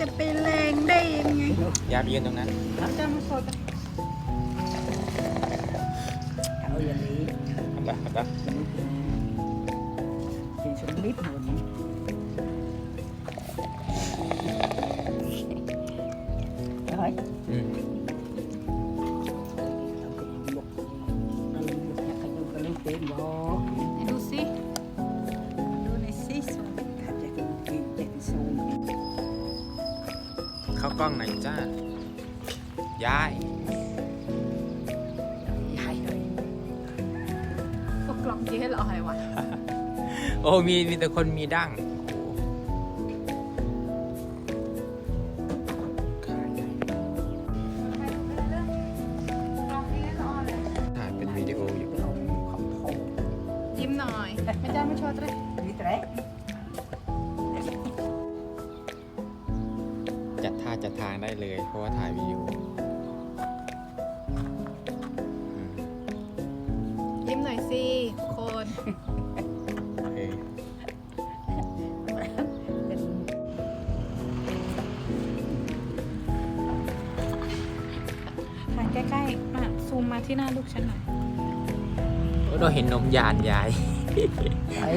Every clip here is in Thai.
จะไปแรงได้ยังไงยาไปยืนตรงนั้นเราจะมาสดเอาอย่างนี้เอาปะเอาปะกินชมนิดหนึ่งเฮ้ยอืมเราก็ยกนั่นยกขยุกกร เข้ากล้องหน่อยจ้า ยาย ยายเลยพวกกล่องที่ให้เราอะไรวะโอ้มีมีแต่คนมีดั้งถ่ายเป็นวิดีโออยู่เอาของโถยิ้มหน่อยไม่จ้าไม่ชดเลยนี่แจัดท่าจัดทางได้เลย เพราะว่าถ่ายวิดีโออืมยิ้มหน่อยสิคนโอเคเป็นถ่ายใกล้ๆมาซูมมาที่หน้าลูกฉันหน่อยโอ้เราเห็นนมยานยาย ไอ้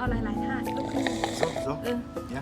เอาหลายๆท่าลุกขึ้นยืน Så, så. เออ Ja.